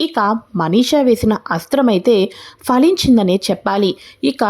ఇక మనీషా వేసిన అస్త్రం అయితే ఫలించిందనే చెప్పాలి. ఇక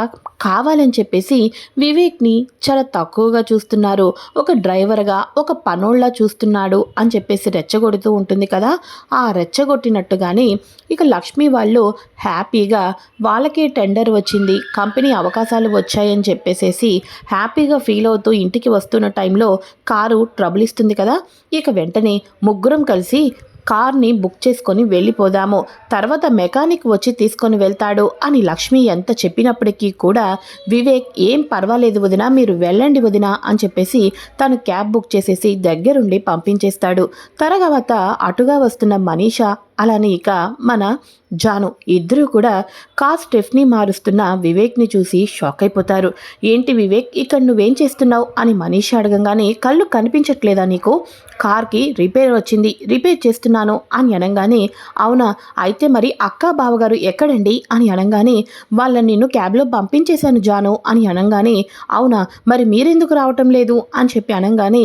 కావాలని చెప్పేసి వివేక్ని చాలా తక్కువగా చూస్తున్నారు. ఒక డ్రైవర్గా ఒక పనోళ్ళ చూస్తున్నాడు అని చెప్పేసి రెచ్చగొడుతూ ఉంటుంది కదా. ఆ రెచ్చగొట్టినట్టుగానే ఇక లక్ష్మి వాళ్ళు హ్యాపీగా వాళ్ళకే టెండర్ వచ్చింది కంపెనీ అవకాశాలు వచ్చాయని చెప్పేసేసి హ్యాపీగా ఫీల్ అవుతూ ఇంటికి వస్తున్న టైంలో కారు ట్రబుల్ ఇస్తుంది కదా. ఇక వెంటనే ముగ్గురం కలిసి కార్ని బుక్ చేసుకొని వెళ్ళిపోదాము. తర్వాత మెకానిక్ వచ్చి తీసుకొని వెళ్తాడు అని లక్ష్మి ఎంత చెప్పినప్పటికీ కూడా వివేక్ ఏం పర్వాలేదు వదినా మీరు వెళ్ళండి వదినా అని చెప్పేసి తను క్యాబ్ బుక్ చేసేసి దగ్గరుండి పంపించేస్తాడు. తర్వాత అటుగా వస్తున్న మనీషా అలానే ఇక మన జాను. ఇద్దరూ కూడా కార్ స్టెఫ్ని మారుస్తున్న వివేక్ని చూసి షాక్ అయిపోతారు. ఏంటి వివేక్ ఇక్కడ నువ్వేం చేస్తున్నావు? అని మనీష్ అడగంగానే కళ్ళు కనిపించట్లేదా నీకు? కార్కి రిపేర్ వచ్చింది. రిపేర్ చేస్తున్నాను అని అనగానే అవునా? అయితే మరి అక్క బావగారు ఎక్కడండి? అని అనగానే వాళ్ళని నిన్ను క్యాబ్లో పంపించేశాను జాను అని అనగానే అవునా? మరి మీరెందుకు రావటం లేదు? అని చెప్పి అనగానే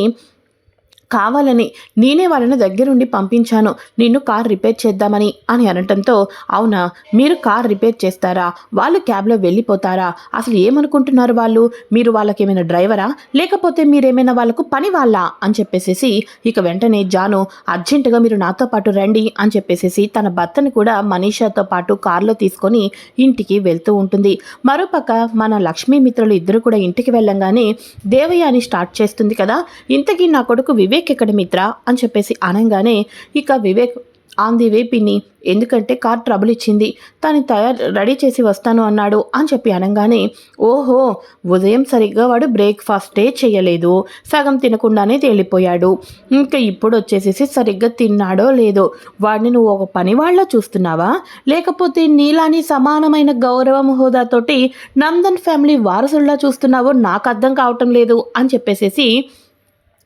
కావాలని నేనే వాళ్ళని దగ్గరుండి పంపించాను. నిన్ను కార్ రిపేర్ చేద్దామని అని అనటంతో అవునా మీరు కార్ రిపేర్ చేస్తారా? వాళ్ళు క్యాబ్లో వెళ్ళిపోతారా? అసలు ఏమనుకుంటున్నారు వాళ్ళు? మీరు వాళ్ళకి ఏమైనా డ్రైవరా? లేకపోతే మీరేమైనా వాళ్ళకు పని వాళ్ళా? అని చెప్పేసేసి ఇక వెంటనే జాను అర్జెంటుగా మీరు నాతో పాటు రండి అని చెప్పేసేసి తన భర్తని కూడా మనీషాతో పాటు కారులో తీసుకొని ఇంటికి వెళ్తూ ఉంటుంది. మరోపక్క మన లక్ష్మీ మిత్రులు ఇద్దరు కూడా ఇంటికి వెళ్ళంగానే దేవయాని స్టార్ట్ చేస్తుంది కదా. ఇంతకీ నా కొడుకు వివేక్ ఎక్కడ మిత్ర అని చెప్పేసి అనగానే ఇక వివేక్ ఆన్ ది వే పిన్ని ఎందుకంటే కార్ ట్రబుల్ ఇచ్చింది. తను తయారు రెడీ చేసి వస్తాను అన్నాడు అని చెప్పి అనగానే ఓహో ఉదయం సరిగ్గా వాడు బ్రేక్ఫాస్టే చేయలేదు. సగం తినకుండానే తేలిపోయాడు. ఇంకా ఇప్పుడు వచ్చేసేసి సరిగ్గా తిన్నాడో లేదో వాడిని నువ్వు ఒక పని వాళ్ళ చూస్తున్నావా? లేకపోతే నీలాని సమానమైన గౌరవం హోదాతోటి నందన్ ఫ్యామిలీ వారసుల్లా చూస్తున్నావో నాకు అర్థం కావటం లేదు అని చెప్పేసేసి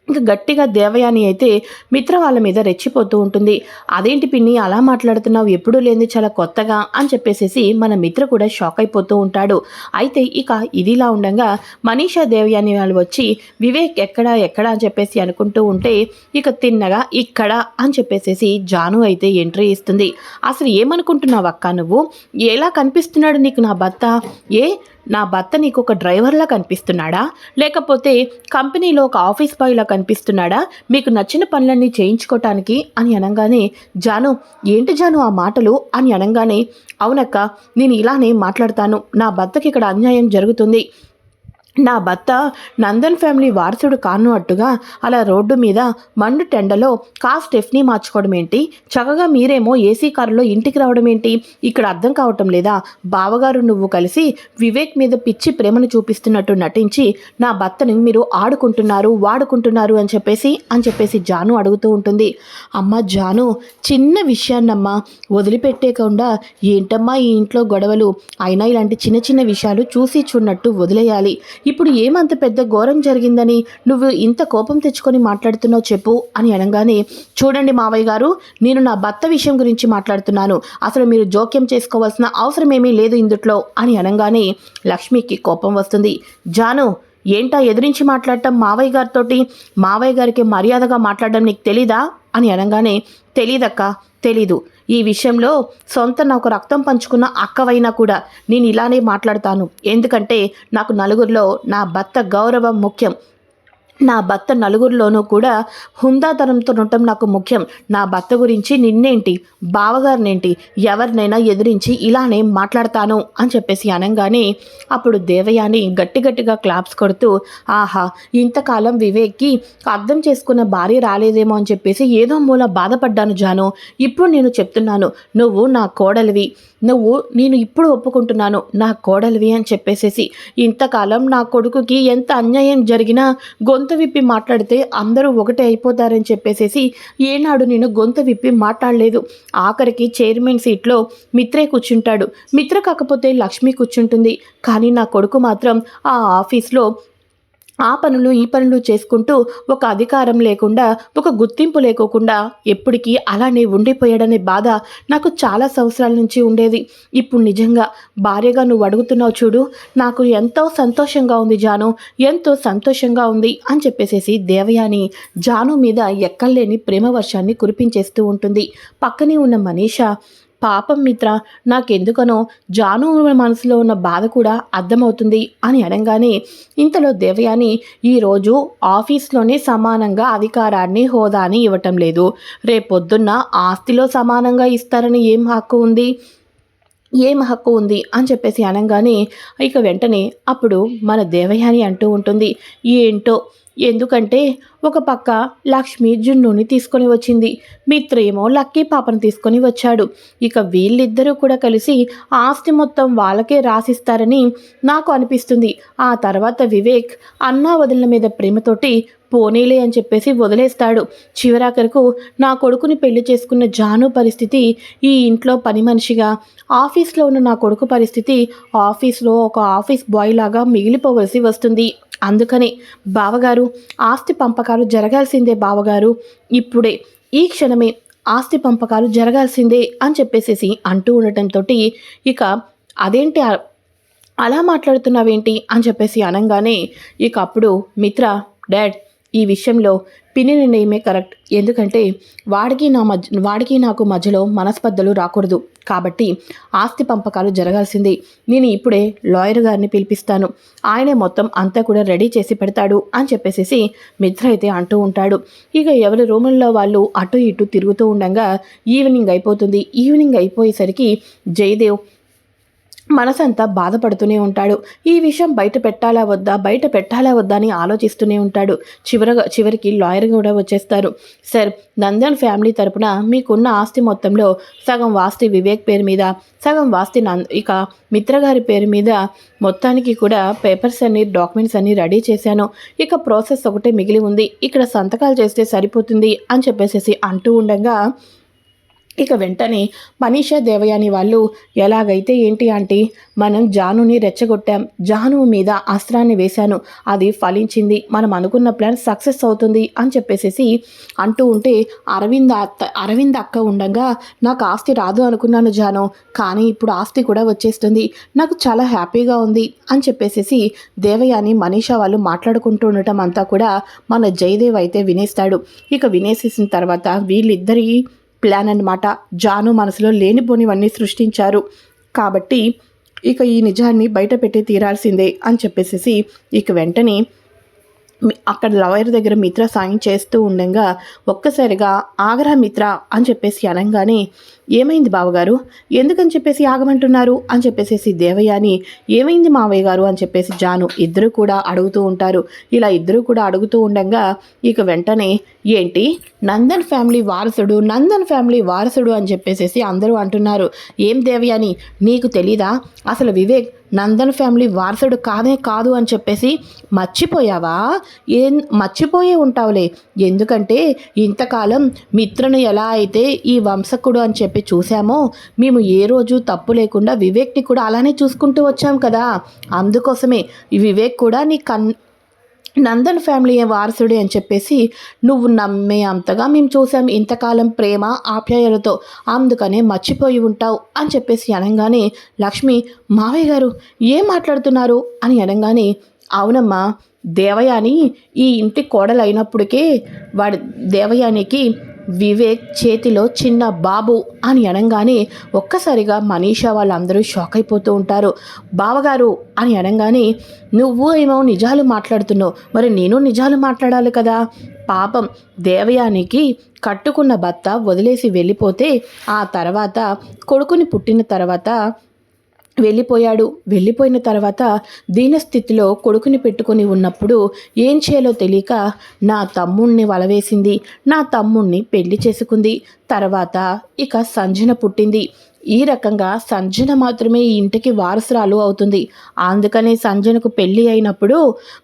ఇంకా గట్టిగా దేవయాని అయితే మిత్ర వాళ్ళ మీద రెచ్చిపోతూ ఉంటుంది. అదేంటి పిన్ని అలా మాట్లాడుతున్నావు? ఎప్పుడూ లేని చాలా కొత్తగా అని చెప్పేసేసి మన మిత్ర కూడా షాక్ అయిపోతూ ఉంటాడు. అయితే ఇక ఇదిలా ఉండగా మనీషా దేవయాని వాళ్ళు వచ్చి వివేక్ ఎక్కడా ఎక్కడా అని చెప్పేసి అనుకుంటూ ఉంటే ఇక తిన్నగా ఇక్కడ అని చెప్పేసేసి జాను అయితే ఎంట్రీ ఇస్తుంది. అసలు ఏమనుకుంటున్నావు అక్క నువ్వు? ఎలా కనిపిస్తున్నాడు నీకు నా భర్త? ఏ నా భర్త నీకు ఒక డ్రైవర్లా కనిపిస్తున్నాడా? లేకపోతే కంపెనీలో ఒక ఆఫీస్ బాయ్లా కనిపిస్తున్నాడా? మీకు నచ్చిన పనులన్నీ చేయించుకోవటానికి అని అనగానే జాను ఏంటి జాను ఆ మాటలు? అని అనగానే అవునక్క నేను ఇలానే మాట్లాడతాను. నా భర్తకి ఇక్కడ అన్యాయం జరుగుతుంది. నా భర్త నందన్ ఫ్యామిలీ వారసుడు కాను అట్టుగా అలా రోడ్డు మీద మండు టెండలో కార్ స్టెఫ్నీ మార్చుకోవడం ఏంటి? చక్కగా మీరేమో ఏసీ కారులో ఇంటికి రావడం ఏంటి? ఇక్కడ అర్థం కావటం లేదా? బావగారు నువ్వు కలిసి వివేక్ మీద పిచ్చి ప్రేమను చూపిస్తున్నట్టు నటించి నా భర్తని మీరు ఆడుకుంటున్నారు వాడుకుంటున్నారు అని చెప్పేసి అని చెప్పేసి జాను అడుగుతూ ఉంటుంది. అమ్మ జాను చిన్న విషయాన్నమ్మా. వదిలిపెట్టేకుండా ఏంటమ్మా ఈ ఇంట్లో గొడవలు? అయినా ఇలాంటి చిన్న చిన్న విషయాలు చూసి చూన్నట్టు వదిలేయాలి. ఇప్పుడు ఏమంత పెద్ద ఘోరం జరిగిందని నువ్వు ఇంత కోపం తెచ్చుకొని మాట్లాడుతున్నావు చెప్పు అని అనగానే చూడండి మావయ్య గారు నేను నా భర్త విషయం గురించి మాట్లాడుతున్నాను. అసలు మీరు జోక్యం చేసుకోవాల్సిన అవసరం ఏమీ లేదు ఇందుట్లో అని అనగానే లక్ష్మికి కోపం వస్తుంది. జాను ఏంటా ఎదిరించి మాట్లాడటం మావయ్య గారితోటి? మావయ్య గారికి మర్యాదగా మాట్లాడడం నీకు తెలీదా? అని అనగానే తెలీదక్క తెలీదు. ఈ విషయంలో సొంత నాకు రక్తం పంచుకున్న అక్కవైనా కూడా నేను ఇలానే మాట్లాడతాను. ఎందుకంటే నాకు నలుగురిలో నా భర్త గౌరవం ముఖ్యం. నా భర్త నలుగురిలోనూ కూడా హుందాతనంతో ఉండటం నాకు ముఖ్యం. నా భర్త గురించి నిన్నేంటి? బావగారినేంటి? ఎవరినైనా ఎదిరించి ఇలానే మాట్లాడతాను అని చెప్పేసి అనగానే అప్పుడు దేవయాని గట్టి గట్టిగా క్లాప్స్ కొడుతూ ఆహా ఇంతకాలం వివేక్కి అర్థం చేసుకున్న భార్య రాలేదేమో అని చెప్పేసి ఏదో మూల బాధపడ్డాను జాను. ఇప్పుడు నేను చెప్తున్నాను నువ్వు నా కోడలివి. నువ్వు నేను ఇప్పుడు ఒప్పుకుంటున్నాను నా కోడలివి అని చెప్పేసేసి ఇంతకాలం నా కొడుకుకి ఎంత అన్యాయం జరిగినా గొంతు విప్పి మాట్లాడితే అందరూ ఒకటే అయిపోతారని చెప్పేసేసి ఏనాడు నేను గొంతు విప్పి మాట్లాడలేదు. ఆఖరికి చైర్మన్ సీట్లో మిత్రే కూర్చుంటాడు. మిత్ర కాకపోతే లక్ష్మి కూర్చుంటుంది. కానీ నా కొడుకు మాత్రం ఆ ఆఫీస్లో ఆ పనులు ఈ పనులు చేసుకుంటూ ఒక అధికారం లేకుండా ఒక గుర్తింపు లేకోకుండా ఎప్పటికీ అలానే ఉండిపోయాడనే బాధ నాకు చాలా సంవత్సరాల నుంచి ఉండేది. ఇప్పుడు నిజంగా భార్యగా నువ్వు అడుగుతున్నావు చూడు నాకు ఎంతో సంతోషంగా ఉంది జాను ఎంతో సంతోషంగా ఉంది అని చెప్పేసేసి దేవయాని జాను మీద ఎక్కలేని ప్రేమ వర్షాన్ని కురిపించేస్తూ ఉంటుంది. పక్కనే ఉన్న మనీషా పాపం మిత్ర నాకెందుకనో జాను మనసులో ఉన్న బాధ కూడా అర్థమవుతుంది అని అనగానే ఇంతలో దేవయాని ఈరోజు ఆఫీస్లోనే సమానంగా అధికారాన్ని హోదాని ఇవ్వటం లేదు. రేపొద్దున్న ఆస్తిలో సమానంగా ఇస్తారని ఏం హక్కు ఉంది? ఏం హక్కు ఉంది? అని చెప్పేసి అనగానే ఇక వెంటనే అప్పుడు మన దేవయాని అంటూ ఉంటుంది. ఏంటో ఎందుకంటే ఒక పక్క లక్ష్మి జున్నుని తీసుకొని వచ్చింది. మిత్రేమో లక్కీ పాపను తీసుకొని వచ్చాడు. ఇక వీళ్ళిద్దరూ కూడా కలిసి ఆస్తి మొత్తం వాళ్ళకే రాసిస్తారని నాకు అనిపిస్తుంది. ఆ తర్వాత వివేక్ అన్నా వదిలిన మీద ప్రేమతోటి పోనీలే అని చెప్పేసి వదిలేస్తాడు. చివరాఖరకు నా కొడుకుని పెళ్ళి చేసుకున్న జాను పరిస్థితి ఈ ఇంట్లో పని మనిషిగా ఆఫీస్లో ఉన్న నా కొడుకు పరిస్థితి ఆఫీస్లో ఒక ఆఫీస్ బాయ్ లాగా మిగిలిపోవలసి వస్తుంది. అందుకని బావగారు ఆస్తి పంపకాలు జరగాల్సిందే బావగారు. ఇప్పుడే ఈ క్షణమే ఆస్తి పంపకాలు జరగాల్సిందే అని చెప్పేసేసి అంటూ ఉండటంతో ఇక అదేంటి అలా మాట్లాడుతున్నావేంటి అని చెప్పేసి అనగానే ఇక అప్పుడు మిత్ర డాడ్ ఈ విషయంలో పిన్ని నిర్ణయమే కరెక్ట్. ఎందుకంటే వాడికి నా మధ్య వాడికి నాకు మధ్యలో మనస్పర్ధలు రాకూడదు. కాబట్టి ఆస్తి పంపకాలు జరగాల్సిందే. నేను ఇప్పుడే లాయర్ గారిని పిలిపిస్తాను. ఆయనే మొత్తం అంతా కూడా రెడీ చేసి పెడతాడు అని చెప్పేసేసి మిత్ర అయితే అంటూ ఉంటాడు. ఇక ఎవరి రూముల్లో వాళ్ళు అటు ఇటు తిరుగుతూ ఉండగా ఈవినింగ్ అయిపోతుంది. ఈవినింగ్ అయిపోయేసరికి జయదేవ్ మనసంతా బాధపడుతూనే ఉంటాడు. ఈ విషయం బయట పెట్టాలా వద్దా? బయట పెట్టాలా వద్దా అని ఆలోచిస్తూనే ఉంటాడు. చివరగా చివరికి లాయర్ కూడా వచ్చేస్తారు. సార్ నందన్ ఫ్యామిలీ తరపున మీకున్న ఆస్తి మొత్తంలో సగం వాస్తి వివేక్ పేరు మీద సగం వాస్తి నంద్ ఇక మిత్రగారి పేరు మీద మొత్తానికి కూడా పేపర్స్ అన్ని డాక్యుమెంట్స్ అన్ని రెడీ చేశాను. ఇక ప్రాసెస్ ఒకటే మిగిలి ఉంది. ఇక్కడ సంతకాలు చేస్తే సరిపోతుంది అని చెప్పేసి అంటూ ఉండగా ఇక వెంటనే మనీషా దేవయాని వాళ్ళు ఎలాగైతే ఏంటి అంటే మనం జానుని రెచ్చగొట్టాం. జాను మీద అస్త్రాన్ని వేశాను. అది ఫలించింది. మనం అనుకున్న ప్లాన్ సక్సెస్ అవుతుంది అని చెప్పేసేసి అంటూ ఉంటే అరవింద్ అత్త అరవింద్ అక్క ఉండగా నాకు ఆస్తి రాదు అనుకున్నాను జాను. కానీ ఇప్పుడు ఆస్తి కూడా వచ్చేస్తుంది. నాకు చాలా హ్యాపీగా ఉంది అని చెప్పేసేసి దేవయాని మనీషా వాళ్ళు మాట్లాడుకుంటూ ఉండటం అంతా కూడా మన జయదేవ్ అయితే వినేస్తాడు. ఇక వినేసేసిన తర్వాత వీళ్ళిద్దరి ప్లాన్ అన్నమాట. జాను మనసులో లేనిపోనివన్నీ సృష్టించారు. కాబట్టి ఇక ఈ నిజాన్ని బయట పెట్టి తీరాల్సిందే అని చెప్పేసేసి ఇక వెంటనే అక్కడ లాయర్ దగ్గర మిత్ర సాయం చేస్తూ ఉండగా ఒక్కసారిగా ఆగ్రహ మిత్ర అని చెప్పేసి అనగానే ఏమైంది బావగారు? ఎందుకని చెప్పేసి ఆగమంటున్నారు? అని చెప్పేసి దేవయాని ఏమైంది మావయ్య గారు? అని చెప్పేసి జాను ఇద్దరు కూడా అడుగుతూ ఉంటారు. ఇలా ఇద్దరు కూడా అడుగుతూ ఉండగా ఇక వెంటనే ఏంటి? నందన్ ఫ్యామిలీ వారసుడు నందన్ ఫ్యామిలీ వారసుడు అని చెప్పేసి అందరూ అంటున్నారు. ఏం దేవయాని? నీకు తెలీదా? అసలు వివేక్ నందన్ ఫ్యామిలీ వారసుడు కాదే కాదు అని చెప్పేసి మర్చిపోయావా? ఏం మర్చిపోయే ఉంటావులే. ఎందుకంటే ఇంతకాలం మిత్రను ఎలా అయితే ఈ వంశకుడు అని చెప్పి చూసామో మేము ఏ రోజు తప్పు లేకుండా వివేక్ని కూడా అలానే చూసుకుంటూ వచ్చాం కదా. అందుకోసమే ఈ వివేక్ కూడా నీ కన్ నందన్ ఫ్యామిలీ వారసుడే అని చెప్పేసి నువ్వు నమ్మే అంతగా మేము చూసాం ఇంతకాలం ప్రేమ ఆప్యాయలతో అందుకనే మర్చిపోయి ఉంటావు అని చెప్పేసి అనగానే లక్ష్మి మావయ్య గారు ఏం మాట్లాడుతున్నారు? అని అనగానే అవునమ్మా దేవయాని ఈ ఇంటి కోడలు అయినప్పటికే వాడి దేవయానికి వివేక్ చేతిలో చిన్న బాబు అని అనగానే ఒక్కసారిగా మనీషా వాళ్ళందరూ షాక్ అయిపోతూ ఉంటారు. బావగారు అని అనగానే నువ్వు ఏమో నిజాలు మాట్లాడుతున్నావు. మరి నేను నిజాలు మాట్లాడాలి కదా? పాపం దేవయానికి కట్టుకున్న భర్త వదిలేసి వెళ్ళిపోతే ఆ తర్వాత కొడుకుని పుట్టిన తర్వాత వెళ్ళిపోయాడు. వెళ్ళిపోయిన తర్వాత దీనస్థితిలో కొడుకుని పెట్టుకొని ఉన్నప్పుడు ఏం చేయాలో తెలియక నా తమ్ముణ్ణి వలవేసింది. నా తమ్ముణ్ణి పెళ్ళి చేసుకుంది. తర్వాత ఇక సంజన పుట్టింది. ఈ రకంగా సంజన మాత్రమే ఈ ఇంటికి వారసురాలు అవుతుంది. అందుకనే సంజనకు పెళ్ళి అయినప్పుడు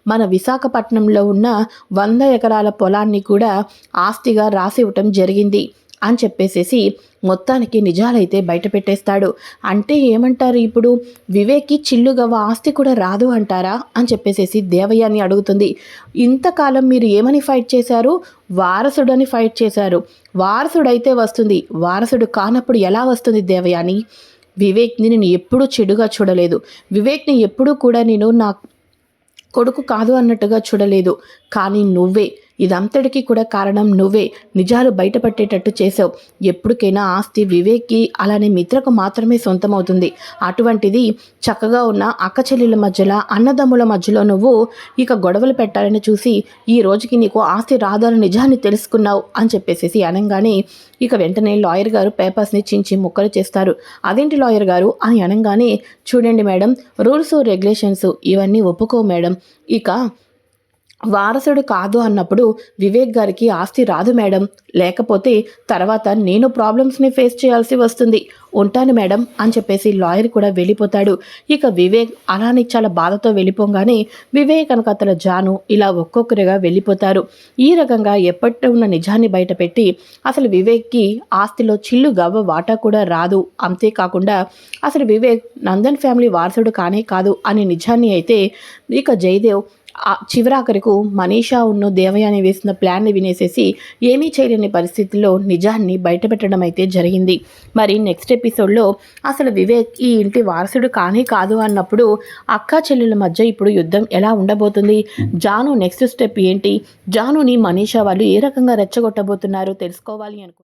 మన విశాఖపట్నంలో ఉన్న వంద ఎకరాల పొలాన్ని కూడా ఆస్తిగా రాసి ఇవ్వటం జరిగింది. అని చెప్పేసేసి మొత్తానికి నిజాలైతే బయట పెట్టేస్తాడు. అంటే ఏమంటారు ఇప్పుడు? వివేక్కి చిల్లుగవ్వ ఆస్తి కూడా రాదు అంటారా? అని చెప్పేసేసి దేవయ్యని అడుగుతుంది. ఇంతకాలం మీరు ఏమని ఫైట్ చేశారు? వారసుడని ఫైట్ చేశారు. వారసుడైతే వస్తుంది. వారసుడు కానప్పుడు ఎలా వస్తుంది దేవయాని? వివేక్ని నేను ఎప్పుడూ చెడుగా చూడలేదు. వివేక్ని ఎప్పుడూ కూడా నేను నా కొడుకు కాదు అన్నట్టుగా చూడలేదు. కానీ నువ్వే ఇదంతటికీ కూడా కారణం నువ్వే. నిజాలు బయటపట్టేటట్టు చేసావు ఎప్పటికైనా ఆస్తి వివేక్కి అలానే మిత్రకు మాత్రమే సొంతమవుతుంది. అటువంటిది చక్కగా ఉన్న అక్క చెల్లెల మధ్యలో అన్నదమ్ముల మధ్యలో నువ్వు ఇక గొడవలు పెట్టాలని చూసి ఈ రోజుకి నీకు ఆస్తి రాదని నిజాన్ని తెలుసుకున్నావు అని చెప్పేసి అనగానే ఇక వెంటనే లాయర్ గారు పేపర్స్ని చించి ముక్కలు చేస్తారు. అదేంటి లాయర్ గారు అని అనగానే చూడండి మేడం రూల్స్ రెగ్యులేషన్స్ ఇవన్నీ ఒప్పుకో మేడం. ఇక వారసుడు కాదు అన్నప్పుడు వివేక్ గారికి ఆస్తి రాదు మేడం. లేకపోతే తర్వాత నేను ప్రాబ్లమ్స్ని ఫేస్ చేయాల్సి వస్తుంది. ఉంటాను మేడం అని చెప్పేసి లాయర్ కూడా వెళ్ళిపోతాడు. ఇక వివేక్ అలానే చాలా బాధతో వెళ్ళిపోగానే వివేక్ అనకతల జాను ఇలా ఒక్కొక్కరిగా వెళ్ళిపోతారు. ఈ రకంగా ఎప్పటి ఉన్న నిజాన్ని బయటపెట్టి అసలు వివేక్కి ఆస్తిలో చిల్లు గవ్వ వాటా కూడా రాదు. అంతేకాకుండా అసలు వివేక్ నందన్ ఫ్యామిలీ వారసుడు కానే కాదు అనే నిజాన్ని అయితే ఇక జయదేవ్ చివరాఖరికు మనీషా ఉన్న దేవయాని వేసిన ప్లాన్ని వినేసేసి ఏమీ చేయలేని పరిస్థితిలో నిజాన్ని బయటపెట్టడం అయితే జరిగింది. మరి నెక్స్ట్ ఎపిసోడ్లో అసలు వివేక్ ఈ ఇంటి వారసుడు కానీ కాదు అన్నప్పుడు అక్క చెల్లెల మధ్య ఇప్పుడు యుద్ధం ఎలా ఉండబోతుంది? జాను నెక్స్ట్ స్టెప్ ఏంటి? జానుని మనీషా వాళ్ళు ఏ రకంగా రెచ్చగొట్టబోతున్నారో తెలుసుకోవాలి అనుకుంటున్నారు